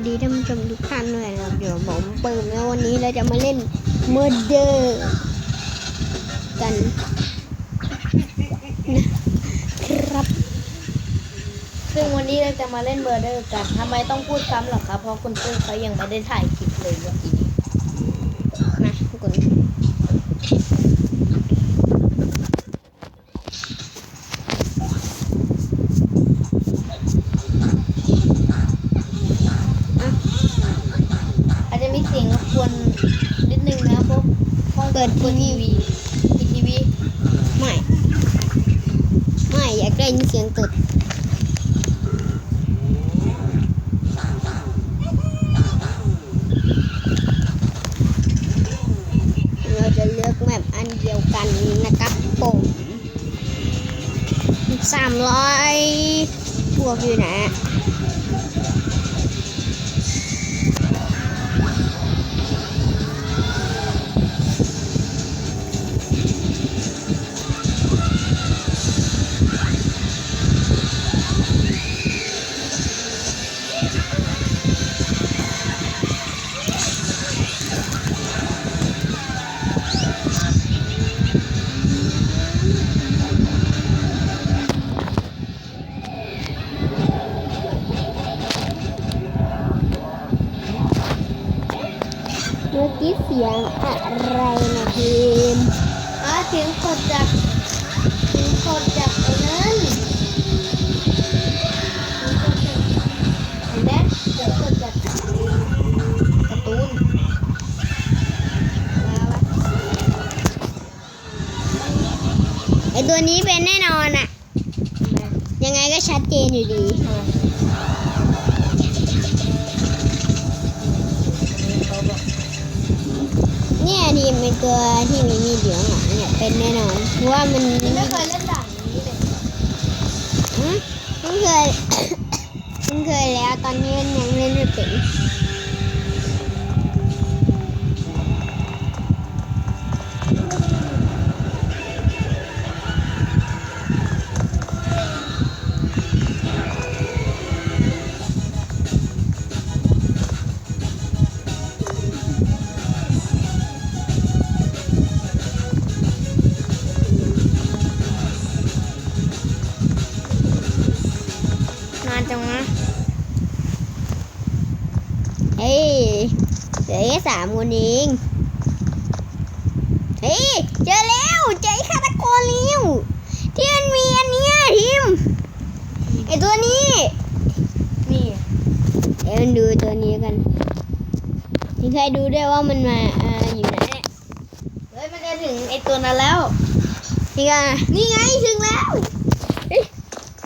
วัสดีท่านผู้ชมทุกท่านด้วยนะครับเดี๋ยวผมเปิดแล้ววันนี้เราจะมาเล่นเบอร์เดอร์กันนะครับ ซึ่งวันนี้เราจะมาเล่นเบอร์เดอร์กันทำไมต้องพูดซ้ำหรอครับเพราะคุณตื้อเขายังไม่ได้ถ่ายคลิปเลยเมื่อกี้นี้ มาทุกคนอะ อาจจะมีเสียงรบกวนนิดนึงนะพวกห้อง เปิด เปิด ที ที วี วีปิดทีวี ไม่ ไม่อ ยินเสียงตดเราจะเลือกแมปอันเดียวกันนะครับผมสามร้อยพวกอยู่ไหน เสียงอะไรนะทีมอะเสียงกดจากเสียงกดจากไอ้นั่นเห็นไหมเสียงกดจากการ์ตูนแล้ววะไอตัวนี้เป็นแน่นอนอะยังไงก็ชัดเจนอยู่ดี เนี่ยทีมเป็นตัวที่มีมีดอยู่ข้างหลังเนี่ยเป็นแน่นอนเพราะว่ามันไม่เคยเล่นด่านนี้เลยอืมเพิ่เคยไม่เคยแล้วตอนนี้ยังเล่นไม่เป็น จังวะเฮ้ยเหลือแค่สามคนเองเฮ้ยเจอแล้วเจอไอ้ฆาตกรแล้วที่มันมีอันเนี้ยทีมไอตัวนี้นี่เดี๋ยวมันดูตัวนี้กันมีใครดูด้วยว่ามันมาอ่าอยู่ไหนเนี่ยเฮ้ยมันจะถึงไอตัวนั้นแล้วนี่ก็นี่ไงถึงแล้ว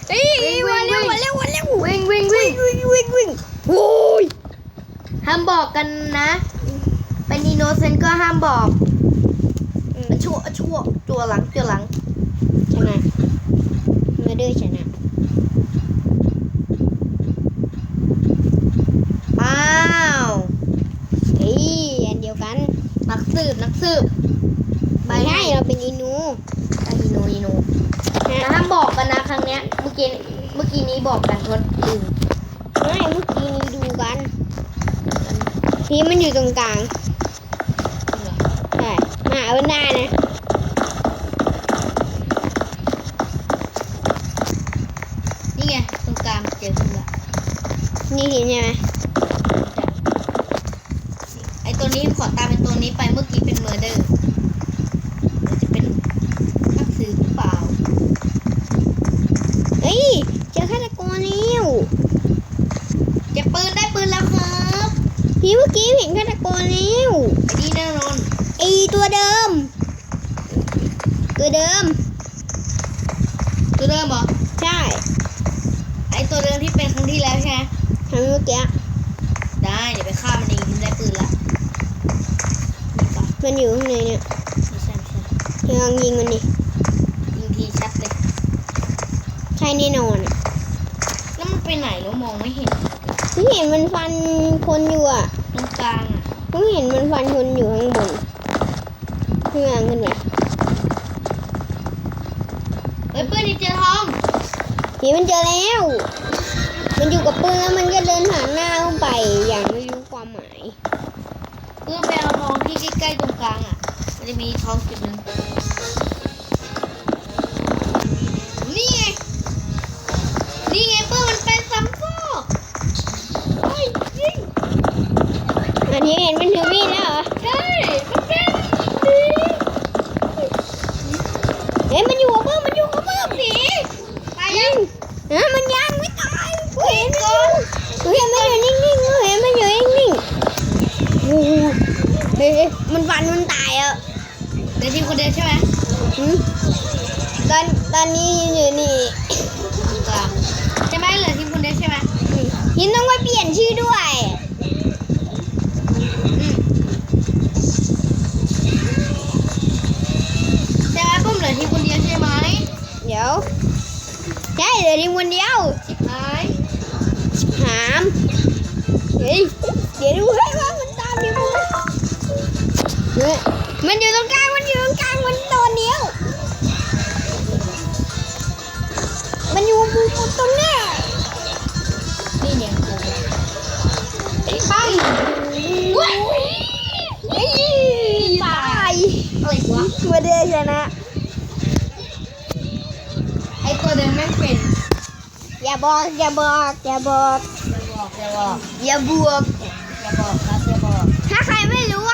เฮ้ยวิ่งวิ่มางเร็ววิ่งมาเร็วมาเร็ ววิ่งวิ่งวิ่งวิ่งวิ่งวิ่งโอ้ยห้ามบอกกันนะ เป็นอินโนเซนต์ก็ห้ามบอกชั่วชั่วจัวหลังจัวหลังชนะมาดื้อชนะอ้าวเฮ้ยอันเดียวกันนักสืบนักสืบไม่ใช่เราเป็นอินูอะอินโนอินโนแต่ห้ามบอกกันนะครั้งเนี้ยเมื่อกี้เมื่อกี้นี้บอกกันทดลืม ไม่เมื่อกี้นี้ดูกัน ทีมมันอยู่ตรงกลางใช่มาเอามันได้นะนี่ไงตรงกลางเจอคุณละนี่ทีมใช่ไหมไอตัวนี้ขอตามไอตัวนี้ไปเมื่อกี้เป็นเมอร์เดอร์จะเป็นนักสืบหรือเปล่า เฮ้ยเจอฆาตกรแล้ว เก็บปืนได้ปืนแล้วครับ พี่เมื่อกี้เห็นฆาตกรแล้ว ไอ้นี่แน่นอน ไอตัวเดิม ตัวเดิม ตัวเดิมเหรอ ใช่ ไอตัวเดิมที่เป็นครั้งที่แล้วใช่ไหม ทำ เมื่อกี้ได้เดี๋ยวไปฆ่ามันเองที่ได้ปืนละนี่ปะมันอยู่ข้างในเนี่ยไม่ใช่ไม่ใช่เธอลองยิงมันดิยิงทีชัดเลยใช่แน่นอนอะแล้วมันไปไหนแล้วมองไม่เห็นพี่เห็นมันฟันคนอยู่อะตรงกลางอะพี่เห็นมันฟันคนอยู่ข้างบนข้างล่างขึ้นไปเฮ้ยปืนดิเจอทองพี่มันเจอแล้ว มันอยู่กับปืนแล้วมันก็เดินหาหน้าไปอย่างไม่รู้ความหมายเพื่อไปเอาทองที่ใกล้ๆตรงกลางอะ มันจะมีทองจุดหนึ่งนี่ไง นี่ไงเพื่อมันไปซ้ำซอกอันนี้เห็นเป็นถือมีด เฮ้ยมันฟันมันตายอะเดี๋ยวทีมคนเดียวใช่ไหมหืมตอนตอนนี้อยู่นี่ตรงกลางใช่ไหมเหลือทีมคนเดียวใช่ไหมยินต้องไปเปลี่ยนชื่อด้วยอืมใช่ไหมปุ้มเหลือทีมคนเดียวใช่ไหมเดี๋ยวใช่เหลือทีมคนเดียวชิ มันอยู่ตรงกลาง มันอยู่ตรงกลาง มันโดนเดียว มันอยู่ตรงเนี้ยนี่เนี่ยกูปังเว้ยเฮ้ยตายอะไรวะไม่ได้ชนะ ไอตัวเดิมแม่งเป็น อย่าบอก อย่าบอก อย่าบอก อย่าบอก อย่าบอก อย่าบวก อย่าบอกครับอย่าบอก ถ้าใครไม่รู้ว่า